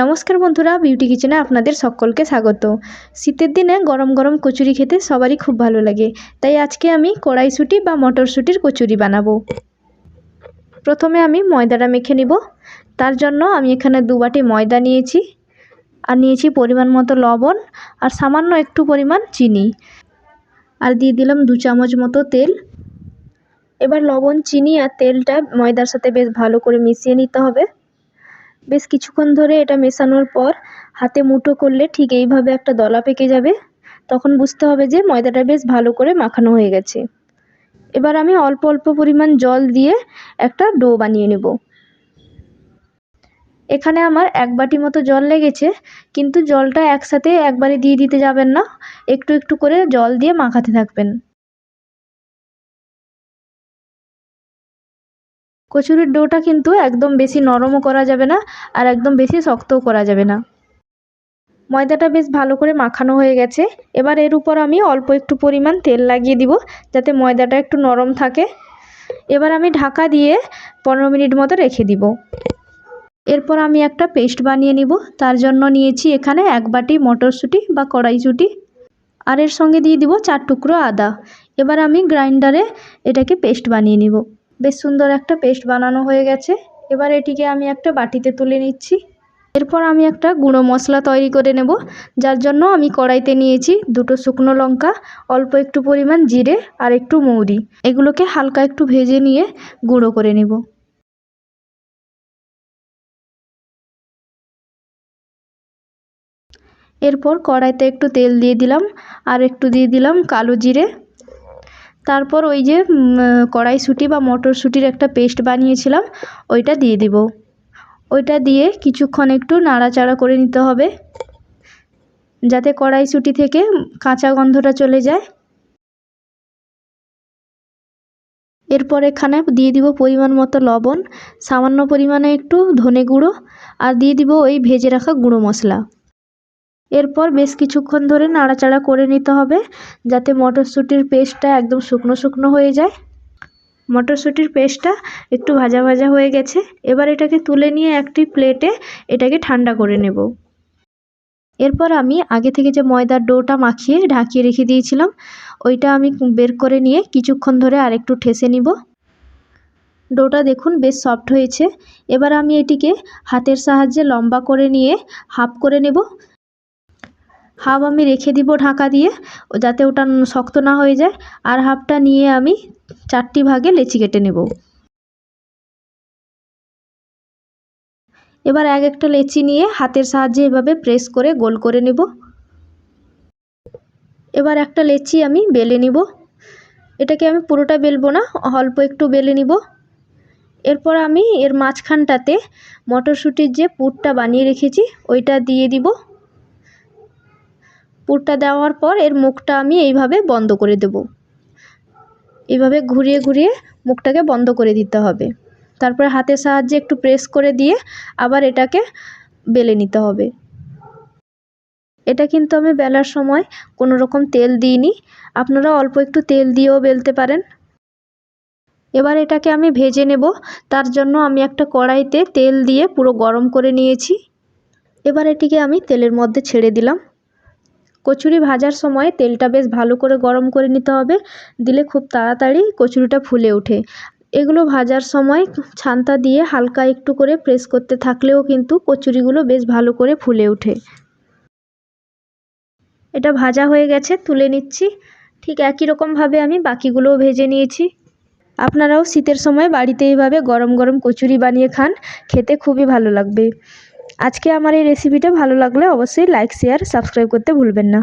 নমস্কার বন্ধুরা বিউটি কিচেনে আপনাদের সকলকে স্বাগত। শীতের দিনে গরম গরম কচুরি খেতে সবারই খুব ভালো লাগে। তাই আজকে আমি কড়াইশুঁটি বা মটরশুঁটির কচুরি বানাবো। প্রথমে আমি ময়দাটা মেখে নিব। তার জন্য আমি এখানে দু বাটি ময়দা নিয়েছি। আর নিয়েছি পরিমাণ মতো লবণ আর সামান্য একটু পরিমাণ চিনি। আর দিয়ে দিলাম দু চামচ মতো তেল। এবার লবণ, চিনি আর তেলটা ময়দার সাথে বেশ ভালো করে মিশিয়ে নিতে হবে। বেশ কিছুক্ষণ ধরে এটা মেশানোর পর হাতে মুঠো করলে ঠিক এইভাবে একটা দলা পেকে যাবে। তখন বুঝতে হবে যে ময়দাটা বেশ ভালো করে মাখানো হয়ে গেছে। এবার আমি অল্প অল্প পরিমাণ জল দিয়ে একটা ডো বানিয়ে নেব। এখানে আমার এক বাটি মতো জল লেগেছে, কিন্তু জলটা একসাথে একবারে দিয়ে দিতে যাবেন না। একটু একটু করে জল দিয়ে মাখাতে থাকবেন। কচুরির ডোটা কিন্তু একদম বেশি নরমও করা যাবে না আর একদম বেশি শক্তও করা যাবে না। ময়দাটা বেশ ভালো করে মাখানো হয়ে গেছে। এবার এর উপর আমি অল্প একটু পরিমাণ তেল লাগিয়ে দিব যাতে ময়দাটা একটু নরম থাকে। এবার আমি ঢাকা দিয়ে পনেরো মিনিট মতো রেখে দিব। এরপর আমি একটা পেস্ট বানিয়ে নিব। তার জন্য নিয়েছি এখানে এক বাটি মটরশুঁটি বা কড়াইশুঁটি। আর এর সঙ্গে দিয়ে দিব চার টুকরো আদা। এবার আমি গ্রাইন্ডারে এটাকে পেস্ট বানিয়ে নিব। বেশ সুন্দর একটা পেস্ট বানানো হয়ে গেছে। এবার এটিকে আমি একটা বাটিতে তুলে নিচ্ছি। এরপর আমি একটা গুঁড়ো মশলা তৈরি করে নেব, যার জন্য আমি কড়াইতে নিয়েছি দুটো শুকনো লঙ্কা, অল্প একটু পরিমাণ জিরে আর একটু মৌরি। এগুলোকে হালকা একটু ভেজে নিয়ে গুঁড়ো করে নেব। এরপর কড়াইতে একটু তেল দিয়ে দিলাম আর একটু দিয়ে দিলাম কালো জিরে। তারপর ওই যে কড়াইশুঁটি বা মটরশুঁটির একটা পেস্ট বানিয়েছিলাম, ওইটা দিয়ে দিব। ওইটা দিয়ে কিছুক্ষণ একটু নাড়াচাড়া করে নিতে হবে, যাতে কড়াইশুঁটি থেকে কাঁচা গন্ধটা চলে যায়। এরপর এখানে দিয়ে দিব পরিমাণ মতো লবণ, সামান্য পরিমাণে একটু ধনে গুঁড়ো, আর দিয়ে দিব ওই ভেজে রাখা গুঁড়ো মশলা। এরপর বেশ কিছুক্ষণ ধরে নাড়াচাড়া করে নিতে হবে যাতে মটরশুঁটির পেস্টটা একদম শুকনো শুকনো হয়ে যায়। মটরশুঁটির পেস্টটা একটু ভাজা ভাজা হয়ে গেছে। এবার এটাকে তুলে নিয়ে একটি প্লেটে এটাকে ঠান্ডা করে নেব। এরপর আমি আগে থেকে যে ময়দার ডোটা মাখিয়ে ঢাকিয়ে রেখে দিয়েছিলাম, ওইটা আমি বের করে নিয়ে কিছুক্ষণ ধরে আরেকটু ঠেসে নিব। ডোটা দেখুন বেশ সফট হয়েছে। এবার আমি এটিকে হাতের সাহায্যে লম্বা করে নিয়ে হাফ করে নেব। হাফ আমি রেখে দিব ঢাকা দিয়ে, যাতে ওটা শক্ত না হয়ে যায়। আর হাফটা নিয়ে আমি চারটি ভাগে লেচি কেটে নেব। এবার এক একটা লেচি নিয়ে হাতের সাহায্যে এভাবে প্রেস করে গোল করে নেব। এবার একটা লেচি আমি বেলে নিব। এটাকে আমি পুরোটা বেলবো না, অল্প একটু বেলে নিব। এরপর আমি এর মাঝখানটাতে মটরশুঁটির যে পুরটা বানিয়ে রেখেছি, ওইটা দিয়ে দিব। পুরটা দেওয়ার পর এর মুখটা আমি এইভাবে বন্ধ করে দেব। এইভাবে ঘুরিয়ে ঘুরিয়ে মুখটাকে বন্ধ করে দিতে হবে। তারপরে হাতের সাহায্যে একটু প্রেস করে দিয়ে আবার এটাকে বেলে নিতে হবে। এটা কিন্তু আমি বেলার সময় কোনো রকম তেল দিইনি। আপনারা অল্প একটু তেল দিয়েও বেলতে পারেন। এবার এটাকে আমি ভেজে নেব। তার জন্য আমি একটা কড়াইতে তেল দিয়ে পুরো গরম করে নিয়েছি। এবার এটিকে আমি তেলের মধ্যে ছেড়ে দিলাম। কচুরি ভাজার সময় তেলটা বেশ ভালো করে গরম করে নিতে হবে। দিলে খুব তাড়াতাড়ি কচুরিটা ফুলে ওঠে। এগুলো ভাজার সময় ছান্তা দিয়ে হালকা একটু করে প্রেস করতে থাকলেও কিন্তু কচুরিগুলো বেশ ভালো করে ফুলে ওঠে। এটা ভাজা হয়ে গেছে, তুলে নিচ্ছি। ঠিক একই রকমভাবে আমি বাকিগুলোও ভেজে নিয়েছি। আপনারাও শীতের সময় বাড়িতে এইভাবে গরম গরম কচুরি বানিয়ে খান, খেতে খুবই ভালো লাগবে। আজকে আমার এই রেসিপিটা ভালো লাগলে অবশ্যই লাইক শেয়ার সাবস্ক্রাইব করতে ভুলবেন না।